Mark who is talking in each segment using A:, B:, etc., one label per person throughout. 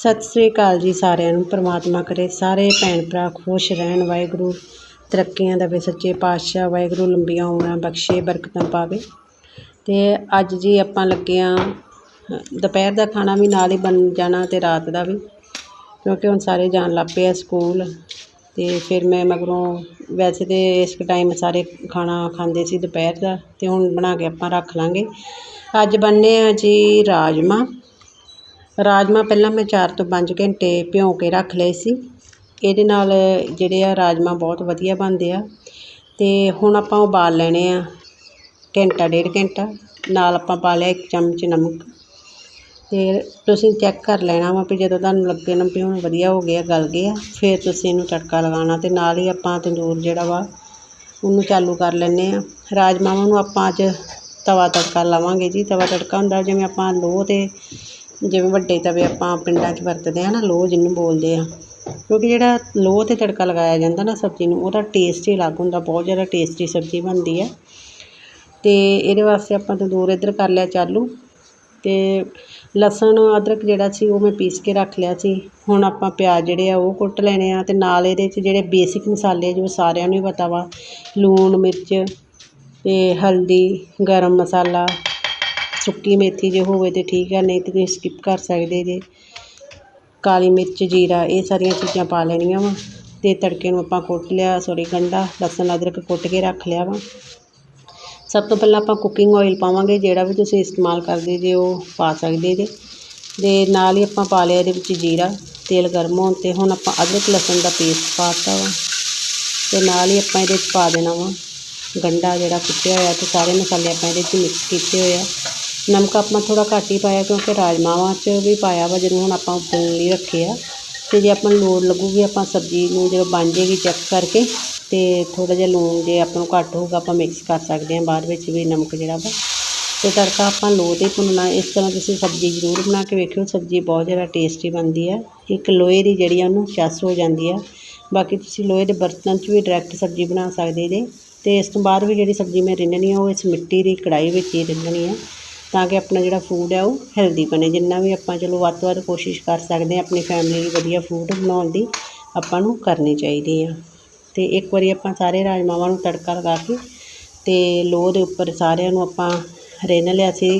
A: ਸਤਿ ਸ੍ਰੀ ਅਕਾਲ ਜੀ ਸਾਰਿਆਂ ਨੂੰ, ਪ੍ਰਮਾਤਮਾ ਕਰੇ ਸਾਰੇ ਭੈਣ ਭਰਾ ਖੁਸ਼ ਰਹਿਣ, ਵਾਹਿਗੁਰੂ ਤਰੱਕੀਆਂ ਦੇਵੇ, ਸੱਚੇ ਪਾਤਸ਼ਾਹ, ਵਾਹਿਗੁਰੂ ਲੰਬੀਆਂ ਉਮਰਾਂ ਬਖਸ਼ੇ, ਬਰਕਤਾਂ ਪਾਵੇ। ਅਤੇ ਅੱਜ ਜੀ ਆਪਾਂ ਲੱਗੇ ਹਾਂ ਦੁਪਹਿਰ ਦਾ ਖਾਣਾ ਵੀ ਨਾਲ ਹੀ ਬਣ ਜਾਣਾ ਅਤੇ ਰਾਤ ਦਾ ਵੀ, ਕਿਉਂਕਿ ਹੁਣ ਸਾਰੇ ਜਾਣ ਲੱਗ ਪਏ ਆ ਸਕੂਲ ਅਤੇ ਫਿਰ ਮੈਂ ਮਗਰੋਂ ਵੈਸੇ ਤਾਂ ਇਸ ਟਾਈਮ ਸਾਰੇ ਖਾਣਾ ਖਾਂਦੇ ਸੀ ਦੁਪਹਿਰ ਦਾ ਅਤੇ ਹੁਣ ਬਣਾ ਕੇ ਆਪਾਂ ਰੱਖ ਲਾਂਗੇ। ਅੱਜ ਬਣਨੇ ਆ ਜੀ ਰਾਜਮਾ ਰਾਜਮਾਂਹ ਪਹਿਲਾਂ ਮੈਂ ਚਾਰ ਤੋਂ ਪੰਜ ਘੰਟੇ ਭਿਉਂ ਕੇ ਰੱਖ ਲਏ ਸੀ। ਇਹਦੇ ਨਾਲ ਜਿਹੜੇ ਆ ਰਾਜਮਾਂਹ ਬਹੁਤ ਵਧੀਆ ਬਣਦੇ ਆ। ਅਤੇ ਹੁਣ ਆਪਾਂ ਉਬਾਲ ਲੈਣੇ ਆ ਘੰਟਾ, ਡੇਢ ਘੰਟਾ। ਨਾਲ ਆਪਾਂ ਪਾ ਲਿਆ ਇੱਕ ਚਮਚ ਨਮਕ। ਅਤੇ ਤੁਸੀਂ ਚੈੱਕ ਕਰ ਲੈਣਾ ਵਾ ਵੀ ਜਦੋਂ ਤੁਹਾਨੂੰ ਲੱਗੇ ਨਾ ਵੀ ਹੁਣ ਵਧੀਆ ਹੋ ਗਿਆ, ਗਲ ਗਿਆ ਫਿਰ ਤੁਸੀਂ ਇਹਨੂੰ ਤੜਕਾ ਲਗਾਉਣਾ ਅਤੇ ਨਾਲ ਹੀ ਆਪਾਂ ਤੰਦੂਰ ਜਿਹੜਾ ਵਾ ਉਹਨੂੰ ਚਾਲੂ ਕਰ ਲੈਂਦੇ ਆ। ਰਾਜਮਾਵਾਂ ਨੂੰ ਆਪਾਂ ਅੱਜ ਤਵਾ ਤੜਕਾ ਲਾਵਾਂਗੇ ਜੀ। ਤਵਾ ਤੜਕਾ ਹੁੰਦਾ ਜਿਵੇਂ ਆਪਾਂ ਲੋਹ 'ਤੇ ਜਿਵੇਂ ਵੱਡੇ ਤਵੇ ਆਪਾਂ ਪਿੰਡਾਂ 'ਚ ਵਰਤਦੇ ਹਾਂ ਨਾ ਲੋਹ ਜਿਹਨੂੰ ਬੋਲਦੇ ਆ। ਕਿਉਂਕਿ ਜਿਹੜਾ ਲੋਹ 'ਤੇ ਤੜਕਾ ਲਗਾਇਆ ਜਾਂਦਾ ਨਾ ਸਬਜ਼ੀ ਨੂੰ, ਉਹਦਾ ਟੇਸਟ ਹੀ ਅਲੱਗ ਹੁੰਦਾ, ਬਹੁਤ ਜ਼ਿਆਦਾ ਟੇਸਟੀ ਸਬਜ਼ੀ ਬਣਦੀ ਹੈ ਅਤੇ ਇਹਦੇ ਵਾਸਤੇ ਆਪਾਂ ਤੰਦੂਰ ਇੱਧਰ ਕਰ ਲਿਆ ਚਾਲੂ। ਅਤੇ ਲਸਣ, ਅਦਰਕ ਜਿਹੜਾ ਸੀ, ਉਹ ਮੈਂ ਪੀਸ ਕੇ ਰੱਖ ਲਿਆ ਸੀ। ਹੁਣ ਆਪਾਂ ਪਿਆਜ਼ ਜਿਹੜੇ ਆ, ਉਹ ਕੁੱਟ ਲੈਣੇ ਆ ਅਤੇ ਨਾਲ ਇਹਦੇ 'ਚ ਜਿਹੜੇ ਬੇਸਿਕ ਮਸਾਲੇ ਜੋ ਸਾਰਿਆਂ ਨੂੰ ਹੀ ਪਤਾ ਵਾ, ਲੂਣ, ਮਿਰਚ ਅਤੇ ਹਲਦੀ, ਗਰਮ ਮਸਾਲਾ। ਸੁੱਕੀ ਮੇਥੀ ਜੇ ਹੋਵੇ ਤਾਂ ਠੀਕ ਹੈ ਨਹੀਂ ਤਾਂ ਤੁਸੀਂ ਸਕਿਪ ਕਰ ਸਕਦੇ ਜੇ। ਕਾਲੀ ਮਿਰਚ, ਜੀਰਾ, ਇਹ ਸਾਰੀਆਂ ਚੀਜ਼ਾਂ ਪਾ ਲੈਣੀਆਂ ਵਾ ਅਤੇ ਤੜਕੇ ਨੂੰ ਆਪਾਂ ਕੁੱਟ ਲਿਆ, ਸੋਰੀ ਗੰਢਾ, ਲਸਣ, ਅਦਰਕ ਕੁੱਟ ਕੇ ਰੱਖ ਲਿਆ ਵਾ। ਸਭ ਤੋਂ ਪਹਿਲਾਂ ਆਪਾਂ ਕੁਕਿੰਗ ਆਇਲ ਪਾਵਾਂਗੇ, ਜਿਹੜਾ ਵੀ ਤੁਸੀਂ ਇਸਤੇਮਾਲ ਕਰਦੇ ਜੇ ਉਹ ਪਾ ਸਕਦੇ ਜੇ। ਦੇ ਨਾਲ ਹੀ ਆਪਾਂ ਪਾ ਲਿਆ ਇਹਦੇ ਵਿੱਚ ਜੀਰਾ, ਤੇਲ ਗਰਮ ਹੋਣ 'ਤੇ ਹੁਣ ਆਪਾਂ ਅਦਰਕ, ਲਸਣ ਦਾ ਪੇਸਟ ਪਾ ਦਿੱਤਾ ਵਾ। ਅਤੇ ਨਾਲ ਹੀ ਆਪਾਂ ਇਹਦੇ 'ਚ ਪਾ ਦੇਣਾ ਵਾ ਗੰਢਾ ਜਿਹੜਾ ਕੁੱਟਿਆ ਹੋਇਆ ਅਤੇ ਸਾਰੇ ਮਸਾਲੇ ਆਪਾਂ ਇਹਦੇ 'ਚ ਮਿਕਸ ਕੀਤੇ ਹੋਏ ਆ। ਨਮਕ ਆਪਾਂ ਥੋੜ੍ਹਾ ਘੱਟ ਹੀ ਪਾਇਆ ਕਿਉਂਕਿ ਰਾਜਮਾਵਾਂ 'ਚ ਵੀ ਪਾਇਆ ਵਾ ਜਦੋਂ ਹੁਣ ਆਪਾਂ ਉਬਲਣ ਲਈ ਰੱਖੇ ਆ। ਅਤੇ ਜੇ ਆਪਾਂ ਨੂੰ ਲੋੜ ਲੱਗੂਗੀ ਆਪਾਂ ਸਬਜ਼ੀ ਨੂੰ ਜਦੋਂ ਬਣ ਜਾਏਗੀ ਚੈੱਕ ਕਰਕੇ ਅਤੇ ਥੋੜ੍ਹਾ ਜਿਹਾ ਲੂਣ ਜੇ ਆਪਾਂ ਨੂੰ ਘੱਟ ਹੋਊਗਾ ਆਪਾਂ ਮਿਕਸ ਕਰ ਸਕਦੇ ਹਾਂ ਬਾਅਦ ਵਿੱਚ ਵੀ ਨਮਕ ਜਿਹੜਾ ਵਾ। ਅਤੇ ਤੜਕਾ ਆਪਾਂ ਲੋਹ 'ਤੇ ਭੁੰਨਣਾ, ਇਸ ਤਰ੍ਹਾਂ ਤੁਸੀਂ ਸਬਜ਼ੀ ਜ਼ਰੂਰ ਬਣਾ ਕੇ ਵੇਖਿਓ, ਸਬਜ਼ੀ ਬਹੁਤ ਜ਼ਿਆਦਾ ਟੇਸਟੀ ਬਣਦੀ ਹੈ ਇੱਕ ਲੋਹੇ ਦੀ ਜਿਹੜੀ ਆ ਉਹਨੂੰ ਚੱਸ ਹੋ ਜਾਂਦੀ ਆ। ਬਾਕੀ ਤੁਸੀਂ ਲੋਹੇ ਦੇ ਬਰਤਨ 'ਚ ਵੀ ਡਾਇਰੈਕਟ ਸਬਜ਼ੀ ਬਣਾ ਸਕਦੇ ਜੇ। ਅਤੇ ਇਸ ਤੋਂ ਬਾਅਦ ਵੀ ਜਿਹੜੀ ਸਬਜ਼ੀ ਮੈਂ ਰਿੰਨ੍ਹਣੀ ਆ, ਉਹ ਇਸ ਮਿੱਟੀ ਦੀ ਕੜਾਹੀ ਵਿੱਚ ਹੀ ਰਿੰਨ੍ਹਣੀ ਆ। ਤਾਂ ਕਿ ਆਪਣਾ ਜਿਹੜਾ ਫੂਡ ਹੈ ਉਹ ਹੈਲਦੀ ਬਣੇ। ਜਿੰਨਾ ਵੀ ਆਪਾਂ ਚਲੋ ਵੱਧ ਤੋਂ ਵੱਧ ਕੋਸ਼ਿਸ਼ ਕਰ ਸਕਦੇ ਹਾਂ ਆਪਣੀ ਫੈਮਿਲੀ ਲਈ ਵਧੀਆ ਫੂਡ ਬਣਾਉਣ ਦੀ, ਆਪਾਂ ਨੂੰ ਕਰਨੀ ਚਾਹੀਦੀ ਆ। ਅਤੇ ਇੱਕ ਵਾਰੀ ਆਪਾਂ ਸਾਰੇ ਰਾਜਮਾਵਾਂ ਨੂੰ ਤੜਕਾ ਲਗਾ ਕੇ ਅਤੇ ਲੋਹ ਦੇ ਉੱਪਰ ਸਾਰਿਆਂ ਨੂੰ ਆਪਾਂ ਰਿੰਨ ਲਿਆ ਸੀ।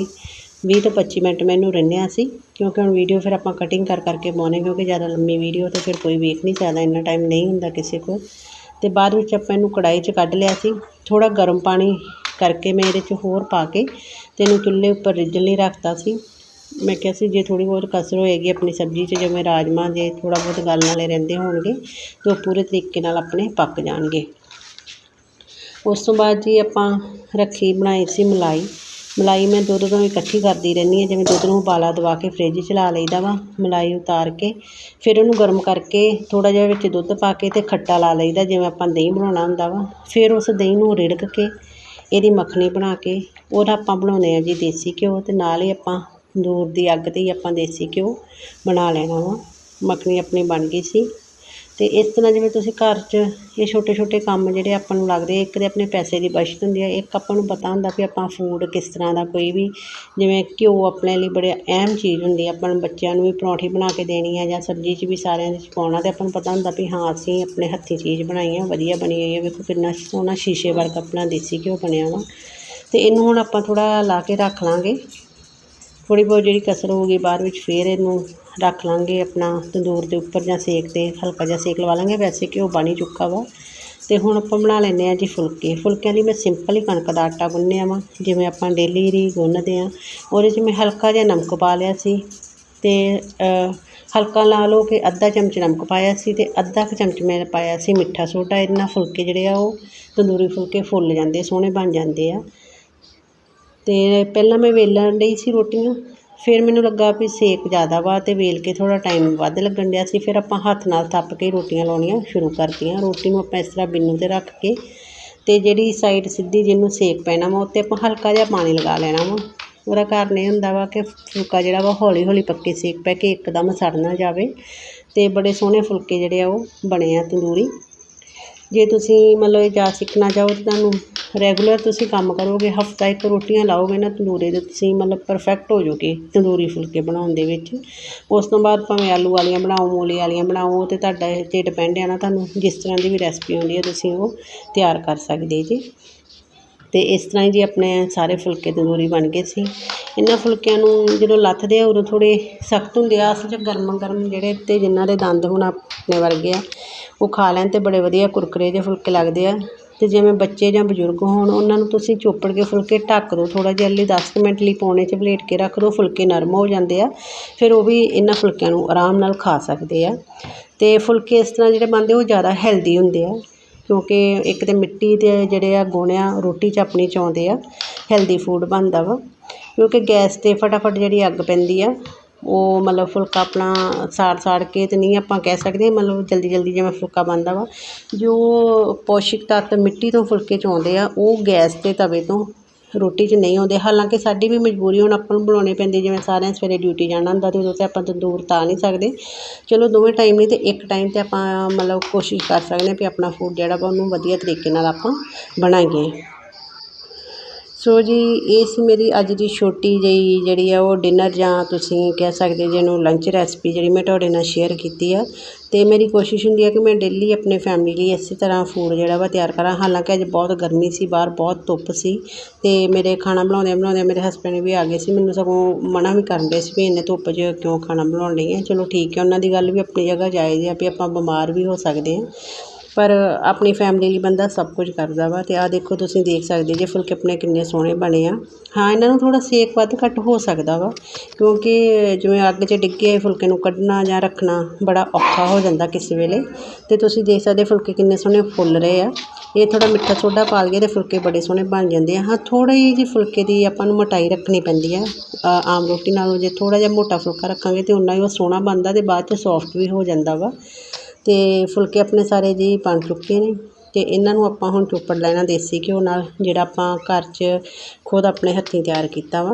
A: ਵੀਹ ਤੋਂ ਪੱਚੀ ਮਿੰਟ ਮੈਂ ਇਹਨੂੰ ਰਿੰਨ੍ਹਿਆ ਸੀ, ਕਿਉਂਕਿ ਹੁਣ ਵੀਡੀਓ ਫਿਰ ਆਪਾਂ ਕਟਿੰਗ ਕਰ ਕਰਕੇ ਪਾਉਣੇ, ਕਿਉਂਕਿ ਜ਼ਿਆਦਾ ਲੰਮੀ ਵੀਡੀਓ ਤਾਂ ਫਿਰ ਕੋਈ ਵੇਖ ਨਹੀਂ ਸਕਦਾ, ਇੰਨਾ ਟਾਈਮ ਨਹੀਂ ਹੁੰਦਾ ਕਿਸੇ ਕੋਲ। ਅਤੇ ਬਾਅਦ ਵਿੱਚ ਆਪਾਂ ਇਹਨੂੰ ਕੜਾਹੀ 'ਚ ਕੱਢ ਲਿਆ ਸੀ। ਥੋੜ੍ਹਾ ਗਰਮ ਪਾਣੀ ਕਰਕੇ ਮੈਂ ਇਹਦੇ 'ਚ ਹੋਰ ਪਾ ਕੇ ਅਤੇ ਇਹਨੂੰ ਚੁੱਲ੍ਹੇ ਉੱਪਰ ਰਿੱਝਣ ਲਈ ਰੱਖਤਾ ਸੀ। ਮੈਂ ਕਿਹਾ ਸੀ ਜੇ ਥੋੜ੍ਹੀ ਬਹੁਤ ਕਸਰ ਹੋਏਗੀ ਆਪਣੀ ਸਬਜ਼ੀ 'ਚ, ਜਿਵੇਂ ਰਾਜਮਾਂਹ ਜੇ ਥੋੜ੍ਹਾ ਬਹੁਤ ਗਲਣ ਵਾਲੇ ਰਹਿੰਦੇ ਹੋਣਗੇ, ਤਾਂ ਉਹ ਪੂਰੇ ਤਰੀਕੇ ਨਾਲ ਆਪਣੇ ਪੱਕ ਜਾਣਗੇ। ਉਸ ਤੋਂ ਬਾਅਦ ਜੀ ਆਪਾਂ ਰੱਖੀ ਬਣਾਈ ਸੀ ਮਲਾਈ। ਮਲਾਈ ਮੈਂ ਦੁੱਧ ਤੋਂ ਇਕੱਠੀ ਕਰਦੀ ਰਹਿੰਦੀ ਹਾਂ, ਜਿਵੇਂ ਦੁੱਧ ਨੂੰ ਉਬਾਲਾ ਦਵਾ ਕੇ ਫਰਿੱਜ 'ਚ ਲਾ ਲਈਦਾ ਵਾ, ਮਲਾਈ ਉਤਾਰ ਕੇ। ਫਿਰ ਉਹਨੂੰ ਗਰਮ ਕਰਕੇ ਥੋੜ੍ਹਾ ਜਿਹਾ ਵਿੱਚ ਦੁੱਧ ਪਾ ਕੇ ਅਤੇ ਖੱਟਾ ਲਾ ਲਈਦਾ, ਜਿਵੇਂ ਆਪਾਂ ਦਹੀਂ ਬਣਾਉਣਾ ਹੁੰਦਾ ਵਾ। ਫਿਰ ਉਸ ਦਹੀਂ ਨੂੰ ਰਿੜਕ ਕੇ ਇਹਦੀ ਮੱਖਣੀ ਬਣਾ ਕੇ, ਉਹਦਾ ਆਪਾਂ ਬਣਾਉਂਦੇ ਹਾਂ ਜੀ ਦੇਸੀ ਘਿਓ ਅਤੇ ਨਾਲ ਹੀ ਆਪਾਂ ਤੰਦੂਰ ਦੀ ਅੱਗ 'ਤੇ ਹੀ ਆਪਾਂ ਦੇਸੀ ਘਿਓ ਬਣਾ ਲੈਣਾ ਵਾ। ਮੱਖਣੀ ਆਪਣੀ ਬਣ ਗਈ ਸੀ। ਅਤੇ ਇਸ ਤਰ੍ਹਾਂ ਜਿਵੇਂ ਤੁਸੀਂ ਘਰ 'ਚ ਇਹ ਛੋਟੇ ਛੋਟੇ ਕੰਮ ਜਿਹੜੇ ਆਪਾਂ ਨੂੰ ਲੱਗਦੇ ਇੱਕ ਤਾਂ ਆਪਣੇ ਪੈਸੇ ਦੀ ਬਚਤ ਹੁੰਦੀ ਹੈ ਇੱਕ ਆਪਾਂ ਨੂੰ ਪਤਾ ਹੁੰਦਾ ਵੀ ਆਪਾਂ ਫੂਡ ਕਿਸ ਤਰ੍ਹਾਂ ਦਾ ਕੋਈ ਵੀ ਜਿਵੇਂ ਘਿਓ ਆਪਣੇ ਲਈ ਬੜੇ ਅਹਿਮ ਚੀਜ਼ ਹੁੰਦੀ ਹੈ ਆਪਾਂ ਨੂੰ ਬੱਚਿਆਂ ਨੂੰ ਵੀ ਪਰੌਂਠੀ ਬਣਾ ਕੇ ਦੇਣੀ ਹੈ ਜਾਂ ਸਬਜ਼ੀ 'ਚ ਵੀ ਸਾਰਿਆਂ ਦੇ 'ਚ ਪਾਉਣਾ ਅਤੇ ਆਪਾਂ ਨੂੰ ਪਤਾ ਹੁੰਦਾ ਵੀ ਹਾਂ ਅਸੀਂ ਆਪਣੇ ਹੱਥੀਂ ਚੀਜ਼ ਬਣਾਈ ਹੈ ਵਧੀਆ ਬਣੀ ਹੋਈ ਹੈ ਵੇਖੋ ਕਿੰਨਾ ਸੋਹਣਾ ਸ਼ੀਸ਼ੇ ਵਰਗਾ ਆਪਣਾ ਦੇਸੀ ਘਿਓ ਬਣਿਆ ਵਾ। ਅਤੇ ਇਹਨੂੰ ਹੁਣ ਆਪਾਂ ਥੋੜ੍ਹਾ ਲਾ ਕੇ ਰੱਖ ਲਾਂਗੇ। ਥੋੜ੍ਹੀ ਬਹੁਤ ਜਿਹੜੀ ਕਸਰ ਹੋਊਗੀ ਬਾਅਦ ਵਿੱਚ ਫਿਰ ਇਹਨੂੰ ਰੱਖ ਲਾਂਗੇ ਆਪਣਾ ਤੰਦੂਰ ਦੇ ਉੱਪਰ ਜਾਂ ਸੇਕ 'ਤੇ ਹਲਕਾ ਜਿਹਾ ਸੇਕ ਲਵਾ ਲਾਂਗੇ। ਵੈਸੇ ਘਿਓ ਬਣ ਹੀ ਚੁੱਕਾ ਵਾ। ਅਤੇ ਹੁਣ ਆਪਾਂ ਬਣਾ ਲੈਂਦੇ ਹਾਂ ਜੀ ਫੁਲਕੇ। ਫੁਲਕਿਆਂ ਲਈ ਮੈਂ ਸਿੰਪਲ ਹੀ ਕਣਕ ਦਾ ਆਟਾ ਗੁੰਨਿਆ ਵਾ। ਜਿਵੇਂ ਆਪਾਂ ਡੇਲੀ ਹੀ ਗੁੰਨਦੇ ਹਾਂ। ਉਹਦੇ 'ਚ ਮੈਂ ਹਲਕਾ ਜਿਹਾ ਨਮਕ ਪਾ ਲਿਆ ਸੀ। ਅਤੇ ਹਲਕਾ ਲਾ ਲਓ ਕਿ ਅੱਧਾ ਚਮਚ ਨਮਕ ਪਾਇਆ ਸੀ ਅਤੇ ਅੱਧਾ ਕੁ ਚਮਚ ਮੈਂ ਪਾਇਆ ਸੀ ਮਿੱਠਾ ਸੋਡਾ। ਇਹਦੇ ਨਾਲ ਫੁਲਕੇ ਜਿਹੜੇ ਆ ਉਹ ਤੰਦੂਰੀ ਫੁਲਕੇ ਫੁੱਲ ਜਾਂਦੇ, ਸੋਹਣੇ ਬਣ ਜਾਂਦੇ ਆ। ਅਤੇ ਪਹਿਲਾਂ ਮੈਂ ਵੇਲਣ ਲਈ ਸੀ ਰੋਟੀਆਂ। ਫਿਰ ਮੈਨੂੰ ਲੱਗਾ ਵੀ ਸੇਕ ਜ਼ਿਆਦਾ ਵਾ ਅਤੇ ਵੇਲ ਕੇ ਥੋੜ੍ਹਾ ਟਾਈਮ ਵੱਧ ਲੱਗਣ ਡਿਆ ਸੀ। ਫਿਰ ਆਪਾਂ ਹੱਥ ਨਾਲ ਥੱਪ ਕੇ ਰੋਟੀਆਂ ਲਾਉਣੀਆਂ ਸ਼ੁਰੂ ਕਰਤੀਆਂ। ਰੋਟੀ ਨੂੰ ਆਪਾਂ ਇਸ ਤਰ੍ਹਾਂ ਬਿੰਨੂ 'ਤੇ ਰੱਖ ਕੇ ਅਤੇ ਜਿਹੜੀ ਸਾਈਡ ਸਿੱਧੀ ਜਿਹਨੂੰ ਸੇਕ ਪੈਣਾ ਵਾ ਉਹ 'ਤੇ ਆਪਾਂ ਹਲਕਾ ਜਿਹਾ ਪਾਣੀ ਲਗਾ ਲੈਣਾ ਵਾ। ਉਹਦਾ ਕਾਰਨ ਇਹ ਹੁੰਦਾ ਵਾ ਕਿ ਫੁਲਕਾ ਜਿਹੜਾ ਵਾ ਹੌਲੀ ਹੌਲੀ ਪੱਕੇ ਸੇਕ ਪੈ ਕੇ ਇੱਕਦਮ ਸੜ ਨਾ ਜਾਵੇ ਅਤੇ ਬੜੇ ਸੋਹਣੇ ਫੁਲਕੇ ਜਿਹੜੇ ਆ ਉਹ ਬਣੇ ਆ ਤੰਦੂਰੀ। ਜੇ ਤੁਸੀਂ ਮਤਲਬ ਇਹ ਜਾਚ ਸਿੱਖਣਾ ਚਾਹੋ ਤਾਂ ਤੁਹਾਨੂੰ ਰੈਗੂਲਰ ਤੁਸੀਂ ਕੰਮ ਕਰੋਗੇ, ਹਫਤਾ ਇੱਕ ਰੋਟੀਆਂ ਲਾਓਗੇ ਨਾ ਤੰਦੂਰੇ ਦੇ, ਤੁਸੀਂ ਮਤਲਬ ਪਰਫੈਕਟ ਹੋ ਜਾਓਗੇ ਤੰਦੂਰੀ ਫੁਲਕੇ ਬਣਾਉਣ ਦੇ ਵਿੱਚ। ਉਸ ਤੋਂ ਬਾਅਦ ਭਾਵੇਂ ਆਲੂ ਵਾਲੀਆਂ ਬਣਾਓ, ਮੂਲੀ ਵਾਲੀਆਂ ਬਣਾਓ, ਉਹ ਤਾਂ ਤੁਹਾਡਾ ਇਹ 'ਤੇ ਡਿਪੈਂਡ ਆ ਨਾ ਤੁਹਾਨੂੰ ਜਿਸ ਤਰ੍ਹਾਂ ਦੀ ਵੀ ਰੈਸਪੀ ਆਉਂਦੀ ਹੈ ਤੁਸੀਂ ਉਹ ਤਿਆਰ ਕਰ ਸਕਦੇ ਜੀ। ਅਤੇ ਇਸ ਤਰ੍ਹਾਂ ਹੀ ਜੀ ਆਪਣੇ ਸਾਰੇ ਫੁਲਕੇ ਤੰਦੂਰੀ ਬਣ ਗਏ ਸੀ। ਇਹਨਾਂ ਫੁਲਕਿਆਂ ਨੂੰ ਜਦੋਂ ਲੱਥਦੇ ਆ ਉਦੋਂ ਥੋੜ੍ਹੇ ਸਖਤ ਹੁੰਦੇ ਆ, ਅਸਲ 'ਚ ਗਰਮ ਗਰਮ ਜਿਹੜੇ ਅਤੇ ਜਿਨ੍ਹਾਂ ਦੇ ਦੰਦ ਹੁਣ ਆਪਣੇ ਵਰਗੇ ਆ ਉਹ ਖਾ ਲੈਣ ਅਤੇ ਬੜੇ ਵਧੀਆ ਕੁਰਕਰੇ ਜਿਹੇ ਫੁਲਕੇ ਲੱਗਦੇ ਆ। ਅਤੇ ਜਿਵੇਂ ਬੱਚੇ ਜਾਂ ਬਜ਼ੁਰਗ ਹੋਣ, ਉਹਨਾਂ ਨੂੰ ਤੁਸੀਂ ਚੋਪੜ ਕੇ ਫੁਲਕੇ ਢੱਕ ਦਿਓ ਥੋੜ੍ਹਾ ਜਿਹਾ ਲਈ ਦਸ ਕੁ ਮਿੰਟ ਲਈ ਪੌਣੇ 'ਚ ਪਲੇਟ ਕੇ ਰੱਖ ਦਿਓ ਫੁਲਕੇ ਨਰਮ ਹੋ ਜਾਂਦੇ ਆ। ਫਿਰ ਉਹ ਵੀ ਇਹਨਾਂ ਫੁਲਕਿਆਂ ਨੂੰ ਆਰਾਮ ਨਾਲ ਖਾ ਸਕਦੇ ਆ। ਅਤੇ ਫੁਲਕੇ ਇਸ ਤਰ੍ਹਾਂ ਜਿਹੜੇ ਬਣਦੇ ਉਹ ਜ਼ਿਆਦਾ ਹੈਲਦੀ ਹੁੰਦੇ ਆ, ਕਿਉਂਕਿ ਇੱਕ ਤਾਂ ਮਿੱਟੀ ਦੇ ਜਿਹੜੇ ਆ ਗੁਣ ਆ, ਰੋਟੀ 'ਚ ਆਪਣੀ 'ਚ ਆਉਂਦੇ ਆ, ਹੈਲਦੀ ਫੂਡ ਬਣਦਾ ਵਾ। ਕਿਉਂਕਿ ਗੈਸ 'ਤੇ ਫਟਾਫਟ ਜਿਹੜੀ ਅੱਗ ਪੈਂਦੀ ਆ ਉਹ ਮਤਲਬ ਫੁਲਕਾ ਆਪਣਾ ਸਾੜ ਸਾੜ ਕੇ ਤਾਂ ਨਹੀਂ ਆਪਾਂ ਕਹਿ ਸਕਦੇ, ਮਤਲਬ ਜਲਦੀ ਜਲਦੀ ਜਿਵੇਂ ਫੁਲਕਾ ਬਣਦਾ ਵਾ, ਜੋ ਪੌਸ਼ਟਿਕ ਤੱਤ ਮਿੱਟੀ ਤੋਂ ਫੁਲਕੇ 'ਚ ਆਉਂਦੇ ਆ, ਉਹ ਗੈਸ 'ਤੇ ਤਵੇ ਤੋਂ ਰੋਟੀ 'ਚ ਨਹੀਂ ਆਉਂਦੇ। ਹਾਲਾਂਕਿ ਸਾਡੀ ਵੀ ਮਜਬੂਰੀ ਹੁਣ ਆਪਾਂ ਨੂੰ ਬਣਾਉਣੇ ਪੈਂਦੇ, ਜਿਵੇਂ ਸਾਰਿਆਂ ਸਵੇਰੇ ਡਿਊਟੀ ਜਾਣਾ ਹੁੰਦਾ ਅਤੇ ਉਦੋਂ ਤਾਂ ਆਪਾਂ ਤੰਦੂਰ ਤਾ ਨਹੀਂ ਸਕਦੇ। ਚਲੋ ਦੋਵੇਂ ਟਾਈਮ ਨਹੀਂ ਤਾਂ ਇੱਕ ਟਾਈਮ 'ਤੇ ਆਪਾਂ ਮਤਲਬ ਕੋਸ਼ਿਸ਼ ਕਰ ਸਕਦੇ ਹਾਂ ਵੀ ਆਪਣਾ ਫੂਡ ਜਿਹੜਾ ਵਾ ਉਹਨੂੰ ਵਧੀਆ ਤਰੀਕੇ ਨਾਲ ਆਪਾਂ ਬਣਾਈਏ। ਸੋ ਜੀ, ਇਹ ਸੀ ਮੇਰੀ ਅੱਜ ਦੀ ਛੋਟੀ ਜਿਹੀ ਜਿਹੜੀ ਆ, ਉਹ ਡਿਨਰ ਜਾਂ ਤੁਸੀਂ ਕਹਿ ਸਕਦੇ ਜਿਹਨੂੰ ਲੰਚ ਰੈਸਪੀ ਜਿਹੜੀ ਮੈਂ ਤੁਹਾਡੇ ਨਾਲ ਸ਼ੇਅਰ ਕੀਤੀ ਆ। ਅਤੇ ਮੇਰੀ ਕੋਸ਼ਿਸ਼ ਹੁੰਦੀ ਆ ਕਿ ਮੈਂ ਡੇਲੀ ਆਪਣੇ ਫੈਮਿਲੀ ਲਈ ਇਸੇ ਤਰ੍ਹਾਂ ਫੂਡ ਜਿਹੜਾ ਵਾ ਤਿਆਰ ਕਰਾਂ। ਹਾਲਾਂਕਿ ਅੱਜ ਬਹੁਤ ਗਰਮੀ ਸੀ, ਬਾਹਰ ਬਹੁਤ ਧੁੱਪ ਸੀ ਅਤੇ ਮੇਰੇ ਖਾਣਾ ਬਣਾਉਂਦਿਆਂ ਬਣਾਉਂਦਿਆਂ ਮੇਰੇ ਹਸਬੈਂਡ ਵੀ ਆ ਗਏ ਸੀ। ਮੈਨੂੰ ਸਗੋਂ ਮਨਾ ਵੀ ਕਰਨ ਦੇ ਸੀ ਵੀ ਇੰਨੇ ਧੁੱਪ 'ਚ ਕਿਉਂ ਖਾਣਾ ਬਣਾਉਣ ਲਈ ਹੈ ਚਲੋ ਠੀਕ ਹੈ ਉਹਨਾਂ ਦੀ ਗੱਲ ਵੀ ਆਪਣੀ ਜਗ੍ਹਾ ਜਾਇਜ਼ ਆ ਵੀ ਆਪਾਂ ਬਿਮਾਰ ਵੀ ਹੋ ਸਕਦੇ ਹਾਂ ਪਰ ਆਪਣੀ ਫੈਮਿਲੀ ਲਈ ਬੰਦਾ ਸਭ ਕੁਝ ਕਰਦਾ ਵਾ ਅਤੇ ਆਹ ਦੇਖੋ ਤੁਸੀਂ ਦੇਖ ਸਕਦੇ ਜੇ ਫੁਲਕੇ ਆਪਣੇ ਕਿੰਨੇ ਸੋਹਣੇ ਬਣੇ ਆ। ਹਾਂ, ਇਹਨਾਂ ਨੂੰ ਥੋੜ੍ਹਾ ਸੇਕ ਵੱਧ ਘੱਟ ਹੋ ਸਕਦਾ ਵਾ, ਕਿਉਂਕਿ ਜਿਵੇਂ ਅੱਗ 'ਚ ਡਿੱਗੇ ਹੋਏ ਫੁਲਕੇ ਨੂੰ ਕੱਢਣਾ ਜਾਂ ਰੱਖਣਾ ਬੜਾ ਔਖਾ ਹੋ ਜਾਂਦਾ ਕਿਸੇ ਵੇਲੇ। ਅਤੇ ਤੁਸੀਂ ਦੇਖ ਸਕਦੇ ਫੁਲਕੇ ਕਿੰਨੇ ਸੋਹਣੇ ਫੁੱਲ ਰਹੇ ਆ। ਇਹ ਥੋੜ੍ਹਾ ਮਿੱਠਾ ਸੋਡਾ ਪਾ ਲਈਏ ਅਤੇ ਫੁਲਕੇ ਬੜੇ ਸੋਹਣੇ ਬਣ ਜਾਂਦੇ ਆ। ਹਾਂ, ਥੋੜ੍ਹੀ ਜਿਹੀ ਫੁਲਕੇ ਦੀ ਆਪਾਂ ਨੂੰ ਮੋਟਾਈ ਰੱਖਣੀ ਪੈਂਦੀ ਆ। ਆਮ ਰੋਟੀ ਨਾਲੋਂ ਜੇ ਥੋੜ੍ਹਾ ਜਿਹਾ ਮੋਟਾ ਫੁਲਕਾ ਰੱਖਾਂਗੇ ਤਾਂ ਉਨਾ ਹੀ ਉਹ ਸੋਹਣਾ ਬਣਦਾ ਅਤੇ ਬਾਅਦ 'ਚ ਸੋਫਟ ਵੀ ਹੋ ਜਾਂਦਾ ਵਾ। ਅਤੇ ਫੁਲਕੇ ਆਪਣੇ ਸਾਰੇ ਜੀ ਬਣ ਚੁੱਕੇ ਨੇ ਅਤੇ ਇਹਨਾਂ ਨੂੰ ਆਪਾਂ ਹੁਣ ਚੋਪੜ ਲੈਣਾ ਦੇਸੀ ਘਿਓ ਨਾਲ, ਜਿਹੜਾ ਆਪਾਂ ਘਰ 'ਚ ਖੁਦ ਆਪਣੇ ਹੱਥੀਂ ਤਿਆਰ ਕੀਤਾ ਵਾ।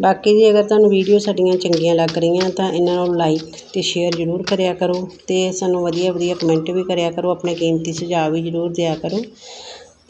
A: ਬਾਕੀ ਜੀ ਅਗਰ ਤੁਹਾਨੂੰ ਵੀਡੀਓ ਸਾਡੀਆਂ ਚੰਗੀਆਂ ਲੱਗ ਰਹੀਆਂ ਤਾਂ ਇਹਨਾਂ ਨੂੰ ਲਾਈਕ ਅਤੇ ਸ਼ੇਅਰ ਜ਼ਰੂਰ ਕਰਿਆ ਕਰੋ ਅਤੇ ਸਾਨੂੰ ਵਧੀਆ ਵਧੀਆ ਕਮੈਂਟ ਵੀ ਕਰਿਆ ਕਰੋ, ਆਪਣੇ ਕੀਮਤੀ ਸੁਝਾਅ ਵੀ ਜ਼ਰੂਰ ਦਿਆ ਕਰੋ।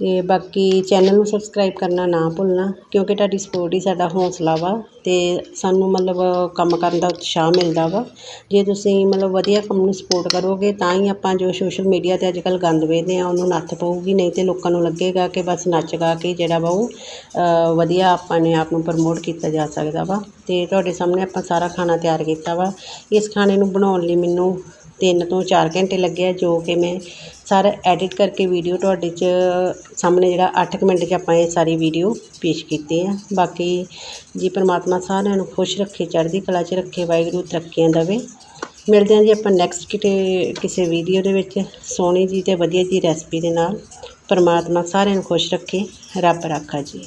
A: ਅਤੇ ਬਾਕੀ ਚੈਨਲ ਨੂੰ ਸਬਸਕ੍ਰਾਈਬ ਕਰਨਾ ਨਾ ਭੁੱਲਣਾ, ਕਿਉਂਕਿ ਤੁਹਾਡੀ ਸਪੋਰਟ ਹੀ ਸਾਡਾ ਹੌਂਸਲਾ ਵਾ ਅਤੇ ਸਾਨੂੰ ਮਤਲਬ ਕੰਮ ਕਰਨ ਦਾ ਉਤਸ਼ਾਹ ਮਿਲਦਾ ਵਾ। ਜੇ ਤੁਸੀਂ ਮਤਲਬ ਵਧੀਆ ਕੰਮ ਨੂੰ ਸਪੋਰਟ ਕਰੋਗੇ, ਤਾਂ ਹੀ ਆਪਾਂ ਜੋ ਸੋਸ਼ਲ ਮੀਡੀਆ 'ਤੇ ਅੱਜ ਕੱਲ੍ਹ ਗੰਦ ਵੇਖਦੇ ਹਾਂ, ਉਹਨੂੰ ਨੱਥ ਪਊਗੀ, ਨਹੀਂ ਤਾਂ ਲੋਕਾਂ ਨੂੰ ਲੱਗੇਗਾ ਕਿ ਬਸ ਨੱਚ ਗਾ ਕੇ ਜਿਹੜਾ ਵਾ ਉਹ ਵਧੀਆ ਆਪਾਂ ਨੇ ਆਪ ਨੂੰ ਪ੍ਰਮੋਟ ਕੀਤਾ ਜਾ ਸਕਦਾ ਵਾ। ਅਤੇ ਤੁਹਾਡੇ ਸਾਹਮਣੇ ਆਪਾਂ ਸਾਰਾ ਖਾਣਾ ਤਿਆਰ ਕੀਤਾ ਵਾ। ਇਸ ਖਾਣੇ ਨੂੰ ਬਣਾਉਣ ਲਈ ਮੈਨੂੰ ਤਿੰਨ ਤੋਂ ਚਾਰ ਘੰਟੇ ਲੱਗੇ ਆ, ਜੋ ਕਿ ਮੈਂ ਸਾਰਾ ਐਡਿਟ ਕਰਕੇ ਵੀਡੀਓ ਤੁਹਾਡੇ 'ਚ ਸਾਹਮਣੇ ਜਿਹੜਾ ਅੱਠ ਕੁ ਮਿੰਟ 'ਚ ਆਪਾਂ ਇਹ ਸਾਰੀ ਵੀਡੀਓ ਪੇਸ਼ ਕੀਤੀ ਆ। ਬਾਕੀ ਜੀ ਪਰਮਾਤਮਾ ਸਾਰਿਆਂ ਨੂੰ ਖੁਸ਼ ਰੱਖੇ, ਚੜ੍ਹਦੀ ਕਲਾ 'ਚ ਰੱਖੇ, ਵਾਹਿਗੁਰੂ ਤਰੱਕੀਆਂ ਦੇਵੇ। ਮਿਲਦੇ ਹਾਂ ਜੀ ਆਪਾਂ ਨੈਕਸਟ ਕਿਤੇ, ਕਿਸੇ ਵੀਡੀਓ ਦੇ ਵਿੱਚ। ਸੋਹਣੀ ਜੀ ਅਤੇ ਵਧੀਆ ਜੀ ਰੈਸਪੀ ਦੇ ਨਾਲ। ਪਰਮਾਤਮਾ ਸਾਰਿਆਂ ਨੂੰ ਖੁਸ਼ ਰੱਖੇ, ਰੱਬ ਰਾਖਾ ਜੀ।